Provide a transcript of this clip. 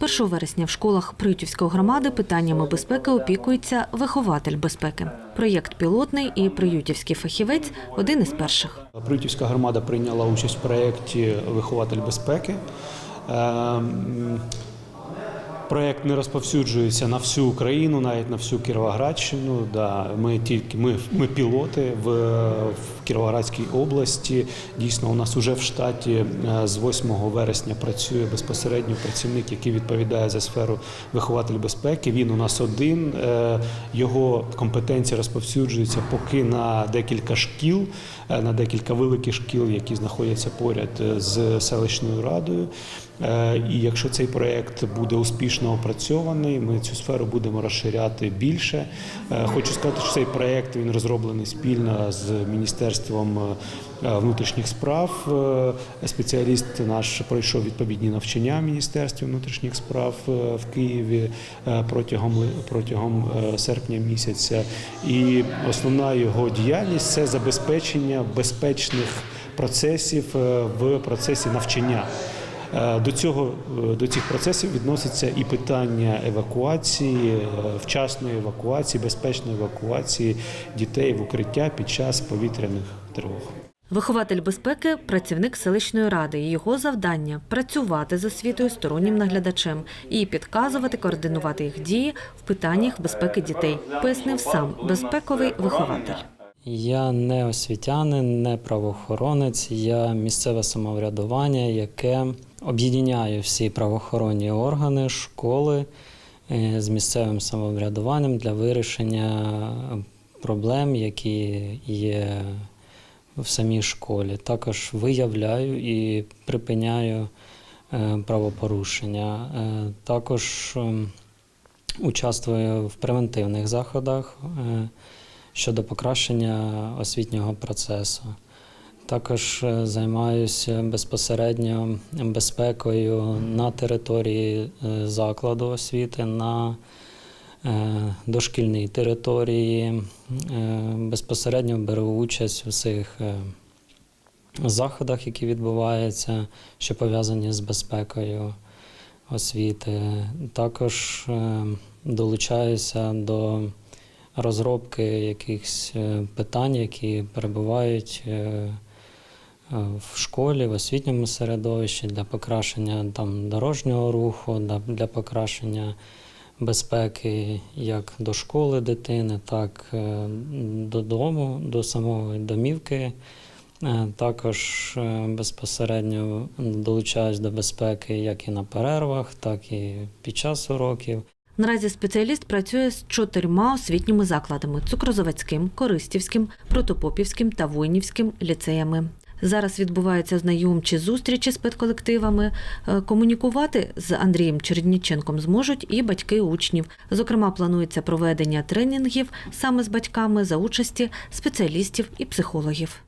З 1 вересня в школах Приютівської громади питаннями безпеки опікується вихователь безпеки. Проєкт пілотний і приютівський фахівець один із перших. Приютівська громада прийняла участь в проєкті Вихователь безпеки. Ем, Проєкт не розповсюджується на всю Україну, навіть на всю Кіровоградщину. Ми тільки ми, ми пілоти в, в Кіровоградській області. Дійсно, у нас вже в штаті е, з 8 вересня працює безпосередньо працівник, який відповідає за сферу вихователь безпеки. Він у нас один. Е, Його компетенція розповсюджується поки на декілька шкіл, е, на декілька великих шкіл, які знаходяться поряд з селищною радою. І якщо цей проект буде успішно опрацьований, ми цю сферу будемо розширяти більше. Хочу сказати, що цей проект він розроблений спільно з міністерством е, внутрішніх справ. Е, Спеціаліст наш пройшов відповідні навчання міністерстві внутрішніх справ е, в Києві е, протягом протягом е, серпня місяця. І основна його діяльність це забезпечення безпечних процесів е, в процесі навчання. Е, До цього е, до цих процесів відноситься і питання евакуації, е, вчасної евакуації, безпечної евакуації дітей в укриття під час повітряних тривог. Вихователь безпеки працівник селищної ради. Його завдання працювати з освітою стороннім наглядачем і підказувати, координувати їх дії в питаннях безпеки дітей, пояснив сам безпековий вихователь. Я не освітянин, не правоохоронець, я місцеве самоврядування, яке об'єднає всі правоохоронні органи, школи е, з місцевим самоврядуванням для вирішення проблем, які є в самій школі. Також виявляю і припиняю е, правопорушення. Е, Також ем, участвую в превентивних заходах. Щодо покращення освітнього процесу. Також е, займаюся безпосередньо безпекою на території е, закладу освіти, на е, дошкільній території. Безпосередньо беру участь у всіх заходах, які відбуваються, що пов'язані з безпекою освіти. Також долучаюся до розробки якихось е, питань, які перебувають е, е, в школі, в освітньому середовищі для покращення там, дорожнього руху, для- покращення безпеки як до школи дитини, так додому, до самої домівки. Також безпосередньо долучаюсь до безпеки як і на перервах, так і під час уроків. Наразі спеціаліст працює з чотирма освітніми закладами: Цукрозаводським, Користівським, Протопопівським та Войнівським ліцеями. Зараз відбуваються знайомчі зустрічі з педколективами. Е, Комунікувати з Андрієм Черніченком зможуть і батьки учнів. Зокрема, планується проведення тренінгів саме з батьками за участі спеціалістів і психологів.